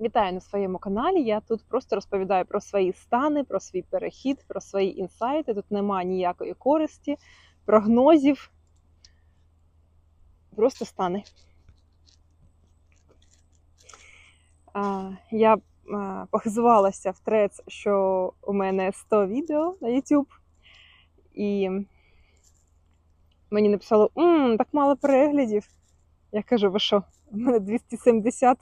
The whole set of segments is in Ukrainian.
Вітаю на своєму каналі. Я тут просто розповідаю про свої стани, про свій перехід, про свої інсайти. Тут немає ніякої користі, прогнозів. Просто стани. Я похизувалася в трец, що у мене 100 відео на YouTube. І мені написало, М, так мало переглядів. Я кажу, ви що? У мене 270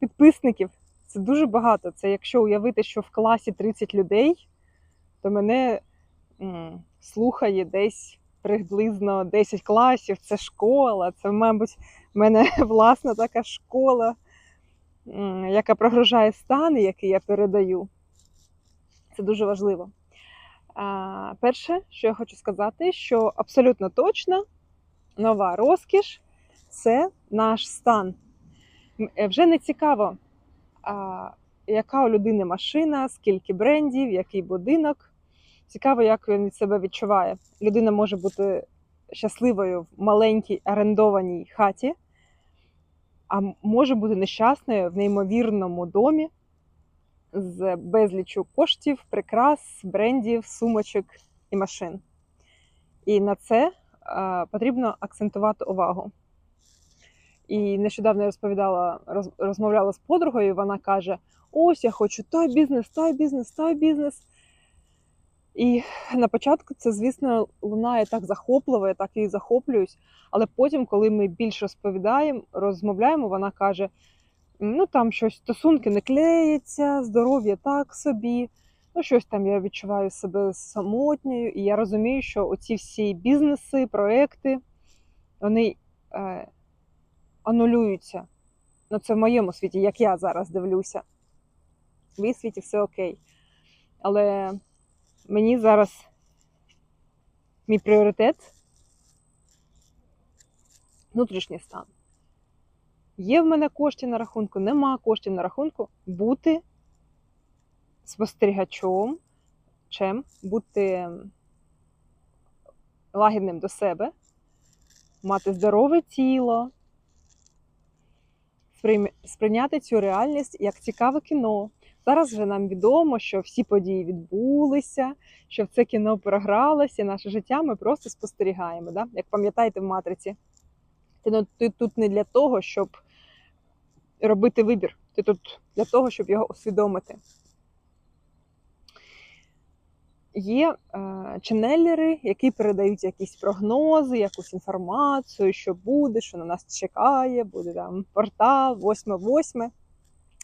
підписників. Це дуже багато. Це якщо уявити, що в класі 30 людей, то мене м, слухає десь приблизно 10 класів. Це школа, це, мабуть, в мене власна така школа, м, яка прогружає стани, які я передаю. Це дуже важливо. А, перше, що я хочу сказати, що абсолютно точно нова розкіш це наш стан. Е, Вже не цікаво, а, яка у людини машина, скільки брендів, який будинок. Цікаво, як він від себе відчуває. Людина може бути щасливою в маленькій орендованій хаті, а може бути нещасною в неймовірному домі з безлічу коштів, прикрас, брендів, сумочок і машин. І на це потрібно акцентувати увагу. І нещодавно я розповідала, роз, розмовляла з подругою, вона каже: Ось я хочу той бізнес, той бізнес, той бізнес. І на початку це, звісно, лунає так захопливо, я так і захоплююсь. Але потім, коли ми більше розповідаємо, розмовляємо, вона каже: ну там щось стосунки не клеяться, здоров'я так собі. Ну, щось там я відчуваю себе самотньою, і я розумію, що оці всі бізнеси, проекти, вони е, анулюються. Ну, це в моєму світі, як я зараз дивлюся. В її світі все окей. Але мені зараз мій пріоритет внутрішній стан. Є в мене кошти на рахунку, нема коштів на рахунку. Бути спостерігачом, чим бути лагідним до себе, мати здорове тіло, сприйняти цю реальність як цікаве кіно. Зараз вже нам відомо, що всі події відбулися, що в це кіно програлося, наше життя ми просто спостерігаємо. Да? Як пам'ятаєте в матриці, ти тут не для того, щоб робити вибір. Ти тут для того, щоб його усвідомити. Є е, ченелери, які передають якісь прогнози, якусь інформацію, що буде, що на нас чекає, буде там портал, 8-8.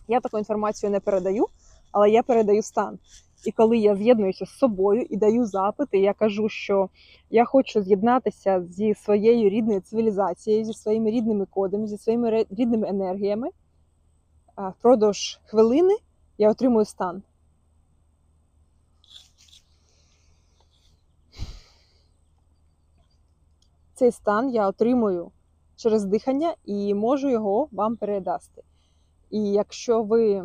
Я таку інформацію не передаю, але я передаю стан. І коли я з'єднуюся з собою і даю запити, я кажу, що я хочу з'єднатися зі своєю рідною цивілізацією, зі своїми рідними кодами, зі своїми рідними енергіями. Впродовж хвилини я отримую стан. Цей стан я отримую через дихання і можу його вам передасти. І якщо ви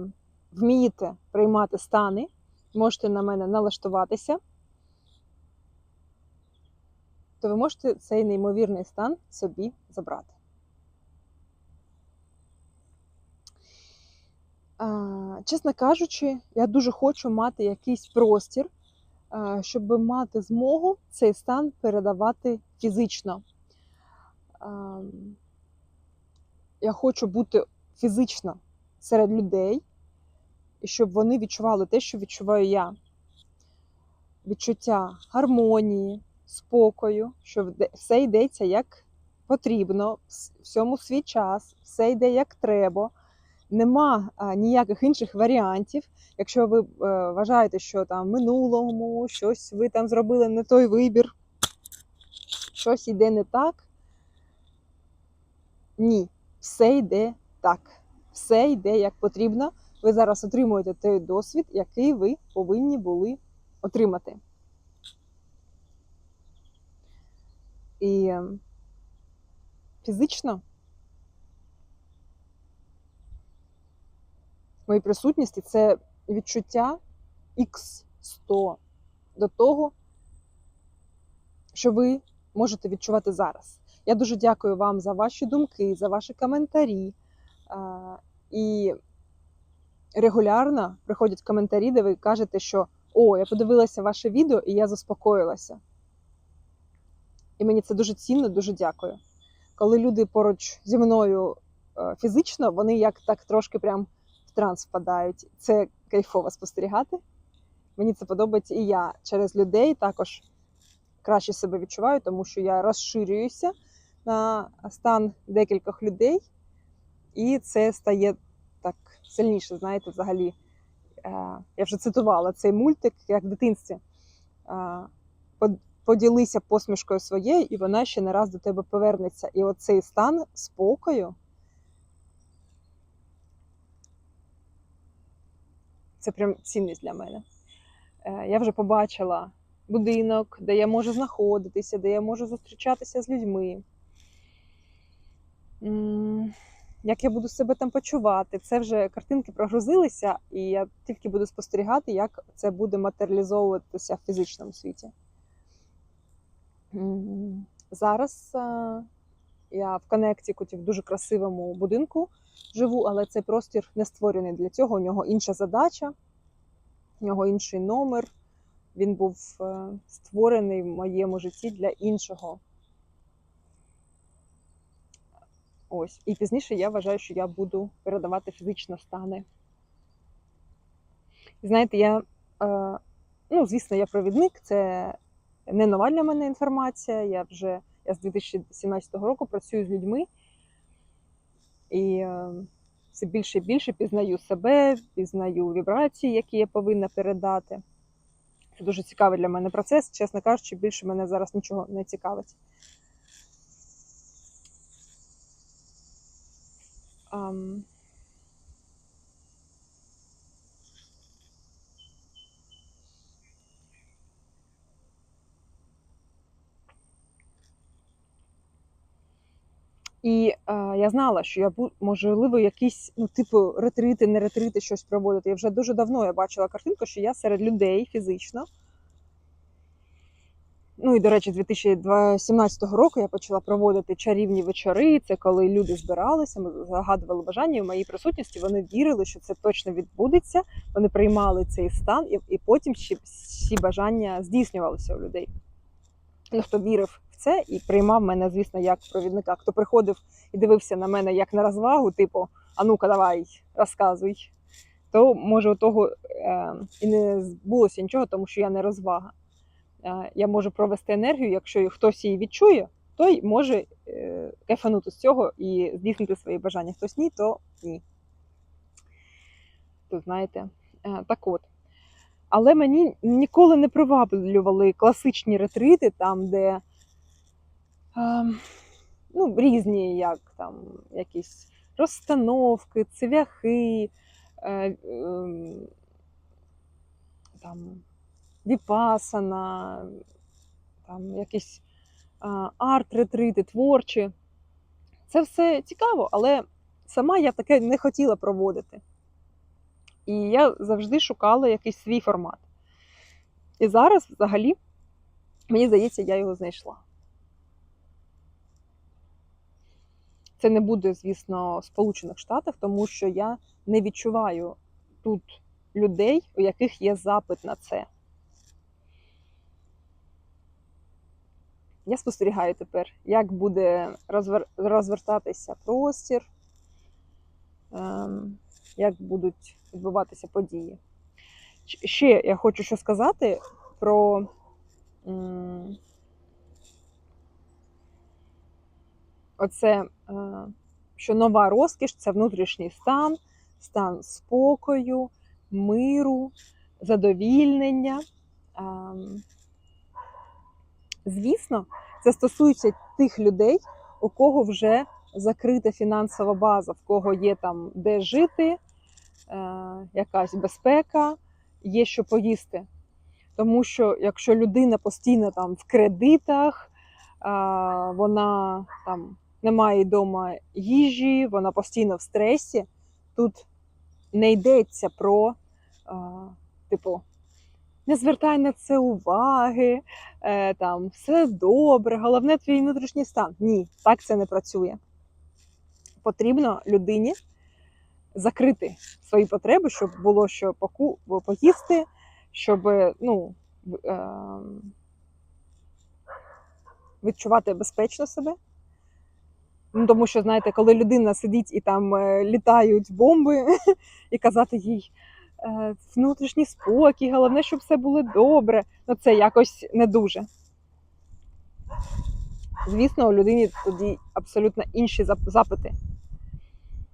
вмієте приймати стани, можете на мене налаштуватися, то ви можете цей неймовірний стан собі забрати. Чесно кажучи, я дуже хочу мати якийсь простір, щоб мати змогу цей стан передавати фізично. Я хочу бути фізично серед людей, і щоб вони відчували те, що відчуваю я. Відчуття гармонії, спокою, що все йдеться як потрібно, вс- всьому свій час, все йде як треба. Нема ніяких інших варіантів. Якщо ви е, вважаєте, що там минулому щось ви там зробили не той вибір, щось йде не так. Ні, все йде так. Все йде як потрібно. Ви зараз отримуєте той досвід, який ви повинні були отримати. І е, фізично моїй присутності це відчуття X100 до того, що ви можете відчувати зараз. Я дуже дякую вам за ваші думки, за ваші коментарі. І регулярно приходять коментарі, де ви кажете, що о, я подивилася ваше відео і я заспокоїлася. І мені це дуже цінно, дуже дякую. Коли люди поруч зі мною е, фізично, вони як так трошки прям транс впадають. Це кайфово спостерігати. Мені це подобається, і я через людей також краще себе відчуваю, тому що я розширююся на стан декількох людей, і це стає так сильніше, знаєте, взагалі. Е, Я вже цитувала цей мультик як в дитинстві. Е, Поділися посмішкою своєю, і вона ще не раз до тебе повернеться. І оцей стан спокою. Це прям цінність для мене. Е, Я вже побачила будинок, де я можу знаходитися, де я можу зустрічатися з людьми. Як я буду себе там почувати. Це вже картинки прогрузилися, і я тільки буду спостерігати, як це буде матеріалізовуватися в фізичному світі. Зараз е, я в Коннектикуті в дуже красивому будинку живу, але цей простір не створений для цього. У нього інша задача, у нього інший номер. Він був е, створений в моєму житті для іншого. Ось. І пізніше я вважаю, що я буду передавати фізично стани. Знаєте, я, е, ну, звісно, я провідник, це не нова для мене інформація. Я вже я з 2017 року працюю з людьми і е, все більше і більше пізнаю себе, пізнаю вібрації, які я повинна передати. Це дуже цікавий для мене процес. Чесно кажучи, більше мене зараз нічого не цікавить. Ам, І е, я знала, що я можливо якісь, ну, типу, ретрити, не ретрити, щось проводити. Я вже дуже давно я бачила картинку, що я серед людей фізично. Ну і до речі, 2017 року я почала проводити чарівні вечори. Це коли люди збиралися, ми загадували бажання. І в моїй присутності вони вірили, що це точно відбудеться. Вони приймали цей стан, і, і потім всі бажання здійснювалися у людей. Ну, хто вірив це і приймав мене, звісно, як провідника. Хто приходив і дивився на мене як на розвагу, типу, а ну-ка, давай, розказуй. То може у того е, і не збулося нічого, тому що я не розвага. Е, я можу провести енергію, якщо хтось її відчує, той може е, кайфанути з цього і здійснити свої бажання. Хтось ні, то ні. То знаєте, е, так от. Але мені ніколи не приваблювали класичні ретрити, там, де ну, різні, як там якісь розстановки, цвяхи, е, ем, там, віпасана, там якісь арт-ретрити, творчі. Це все цікаво, але сама я таке не хотіла проводити. І я завжди шукала якийсь свій формат. І зараз, взагалі, мені здається, я його знайшла. Це не буде, звісно, Сполучених Штатах, тому що я не відчуваю тут людей, у яких є запит на це. Я спостерігаю тепер, як буде розвер... розвертатися простір, ем, як будуть відбуватися події. Ще я хочу що сказати про оце, е, що нова розкіш це внутрішній стан, стан спокою, миру, задовільнення. Ем, Звісно, це стосується тих людей, у кого вже закрита фінансова база, в кого є там де жити, е, якась безпека, є що поїсти. Тому що якщо людина постійно там в кредитах, е, вона там не має вдома їжі, вона постійно в стресі, тут не йдеться про, е, типу, не звертай на це уваги, е, там все добре, головне твій внутрішній стан. Ні, так це не працює. Потрібно людині закрити свої потреби, щоб було що поїсти, щоб ну, ем, відчувати безпечно себе. Ну, тому що, знаєте, коли людина сидить і там е, літають бомби, і казати їй е, внутрішній спокій, головне, щоб все було добре, ну це якось не дуже. Звісно, у людині тоді абсолютно інші запити.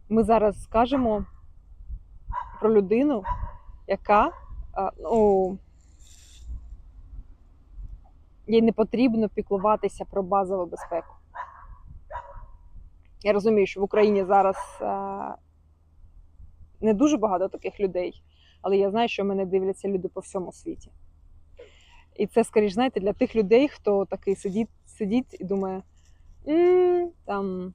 Ми зараз скажемо про людину, яка е, ну, їй не потрібно піклуватися про базову безпеку. Я розумію, що в Україні зараз е, не дуже багато таких людей, але я знаю, що мене дивляться люди по всьому світі. І це, скоріш, знаєте, для тих людей, хто такий сидить, сидить і думає, «М, там.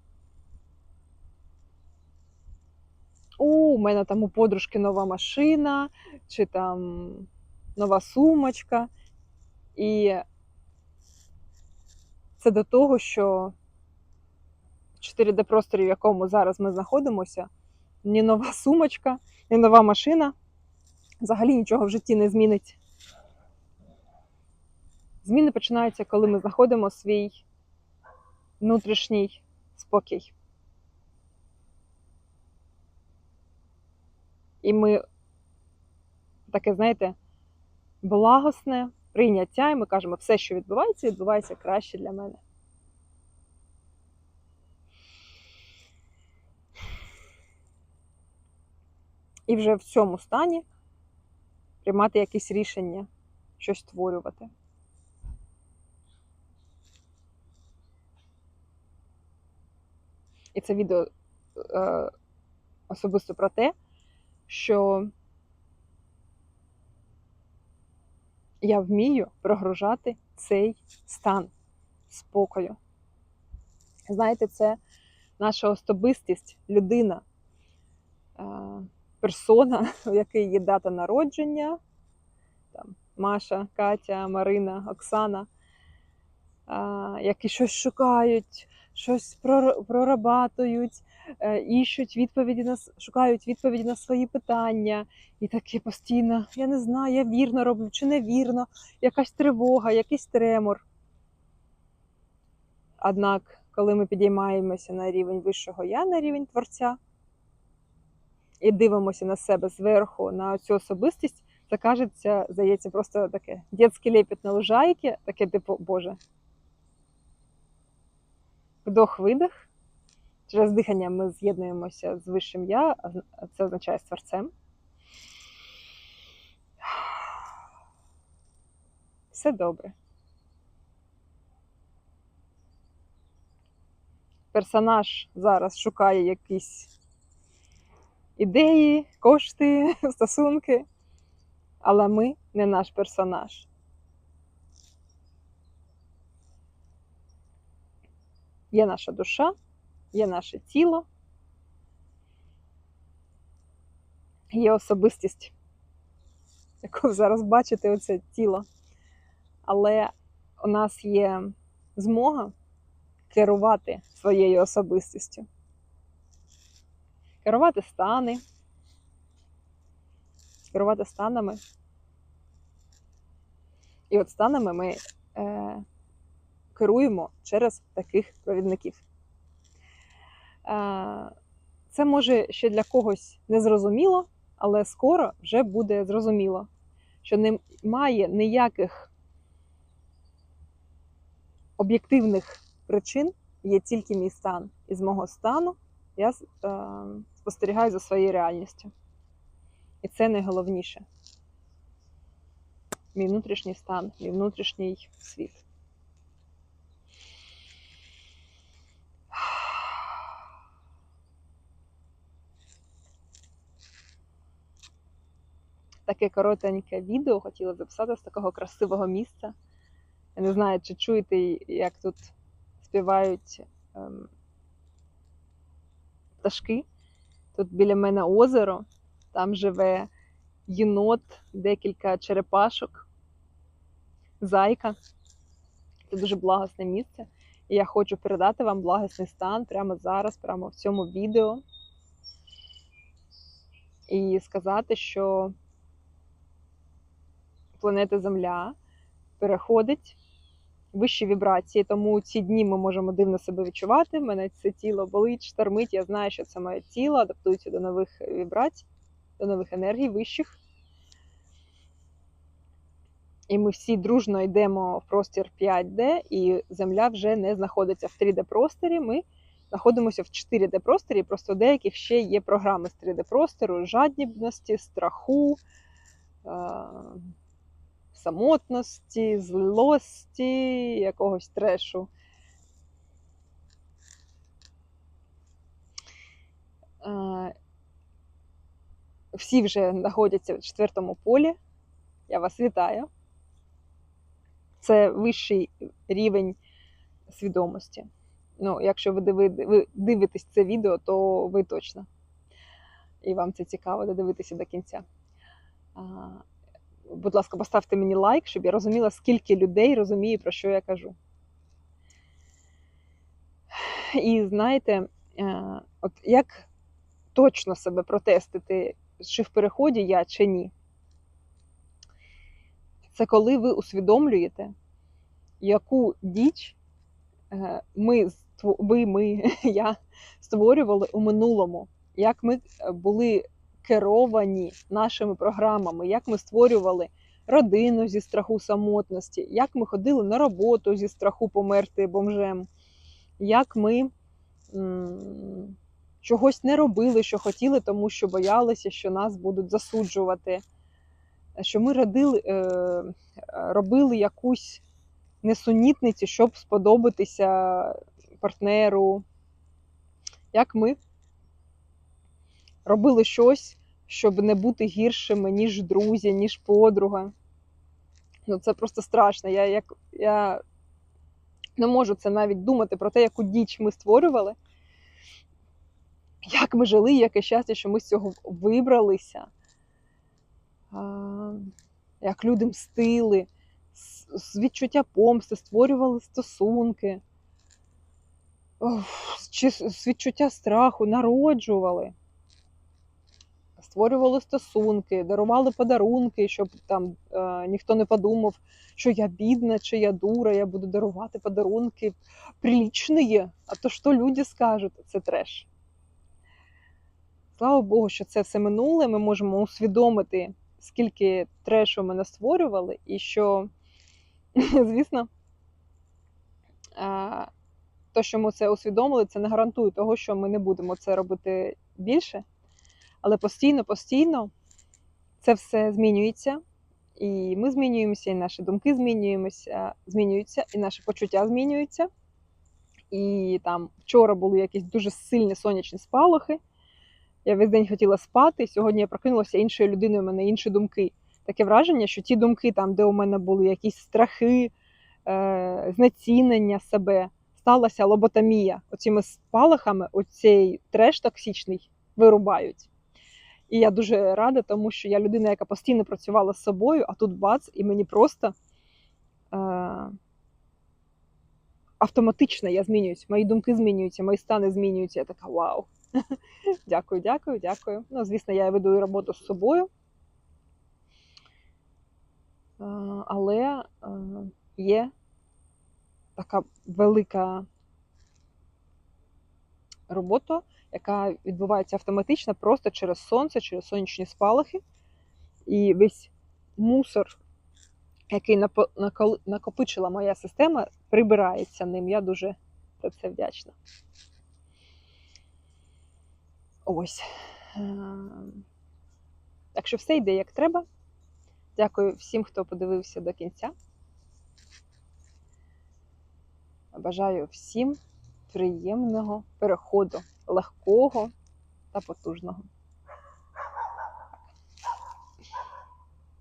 О, у мене там у подружки нова машина, чи там нова сумочка. І це до того, що в 4D-просторі, в якому зараз ми знаходимося, ні нова сумочка, ні нова машина взагалі нічого в житті не змінить. Зміни починаються, коли ми знаходимо свій внутрішній спокій. І ми таке, знаєте, благосне прийняття, і ми кажемо, все, що відбувається, відбувається краще для мене. І вже в цьому стані приймати якісь рішення, щось створювати. І це відео е, особисто про те, що я вмію прогружати цей стан спокою. Знаєте, це наша особистість, людина, е, персона, у якої є дата народження, там, Маша, Катя, Марина, Оксана, е, які щось шукають, щось прорабатують, е, іщуть відповіді на шукають відповіді на свої питання, і таке постійно, я не знаю, я вірно роблю чи не вірно, якась тривога, якийсь тремор. Однак, коли ми підіймаємося на рівень вищого я, на рівень творця, і дивимося на себе зверху, на цю особистість, це кажеться, здається, просто таке дітський лепіт на лужайки, таке типу, Боже. Вдох-видих. Через дихання ми з'єднуємося з вищим я, а це означає з творцем. Все добре. Персонаж зараз шукає якісь ідеї, кошти, стосунки, але ми не наш персонаж. Є наша душа, є наше тіло, є особистість, яку зараз бачите, оце тіло. Але у нас є змога керувати своєю особистістю, керувати стани, керувати станами. І от станами ми е, керуємо через таких провідників. Е, це може ще для когось незрозуміло, але скоро вже буде зрозуміло, що немає ніяких об'єктивних причин, є тільки мій стан. І з мого стану я е, спостерігаю за своєю реальністю. І це найголовніше. Мій внутрішній стан, мій внутрішній світ. Таке коротеньке відео хотіла записати з такого красивого місця. Я не знаю, чи чуєте, як тут співають ем, пташки. Тут біля мене озеро, там живе єнот, декілька черепашок, зайка. Це дуже благосне місце. І я хочу передати вам благосний стан прямо зараз, прямо в цьому відео. і сказати, що планета Земля переходить вищі вібрації, тому ці дні ми можемо дивно себе відчувати. Мене це тіло болить, штормить. Я знаю, що це моє тіло адаптується до нових вібрацій, до нових енергій вищих. І ми всі дружно йдемо в простір 5D, і Земля вже не знаходиться в 3D-просторі. Ми знаходимося в 4D-просторі, просто деяких ще є програми з 3D-простору, жадібності, страху, е, самотності, злості, якогось трешу. Е, Всі вже знаходяться в четвертому полі. Я вас вітаю. Це вищий рівень свідомості. Ну, якщо ви дивитесь це відео, то ви точно. І вам це цікаво додивитися до кінця. Будь ласка, поставте мені лайк, щоб я розуміла, скільки людей розуміє, про що я кажу. І знаєте, е, от як точно себе протестити, чи в переході я, чи ні. Це коли ви усвідомлюєте, яку діч е, ми, ви, ми, я створювали у минулому, як ми е, були керовані нашими програмами, як ми створювали родину зі страху самотності, як ми ходили на роботу зі страху померти бомжем, як ми м, чогось не робили, що хотіли, тому що боялися, що нас будуть засуджувати. Що ми родили, е, робили якусь несунітницю, щоб сподобатися партнеру, як ми робили щось, щоб не бути гіршими, ніж друзі, ніж подруга. Ну, це просто страшно. Я, як, я не можу це навіть думати про те, яку діч ми створювали, як ми жили, яке щастя, що ми з цього вибралися а, як люди мстили, з, відчуття помсти, створювали стосунки, з відчуття страху народжували, створювали стосунки, дарували подарунки, щоб там е, ніхто не подумав, що я бідна чи я дура, я буду дарувати подарунки прилічні, а то що люди скажуть, це треш. Слава Богу, що це все минуле. Ми можемо усвідомити, скільки трешу ми настворювали, і що, звісно, а, то, що ми це усвідомили, це не гарантує того, що ми не будемо це робити більше. Але постійно, постійно це все змінюється. І ми змінюємося, і наші думки змінюємося, змінюються, і наші почуття змінюються. І там вчора були якісь дуже сильні сонячні спалахи. Я весь день хотіла спати. Сьогодні я прокинулася іншою людиною, у мене інші думки. Таке враження, що ті думки, там, де у мене були якісь страхи, е, знецінення себе, сталася лоботомія. Оціми спалахами оцей треш токсичний вирубають. І я дуже рада, тому що я людина, яка постійно працювала з собою, а тут бац, і мені просто е, автоматично я змінююсь. Мої думки змінюються, мої стани змінюються. Я така вау. Дякую, дякую, дякую. Ну, звісно, я веду роботу з собою. Е, Але е, є така велика робота, яка відбувається автоматично просто через сонце, через сонячні спалахи. І весь мусор, який накопичила моя система, прибирається ним. Я дуже за це вдячна. Ось. Ем, Так що все йде як треба. Дякую всім, хто подивився до кінця. Бажаю всім приємного переходу, легкого та потужного.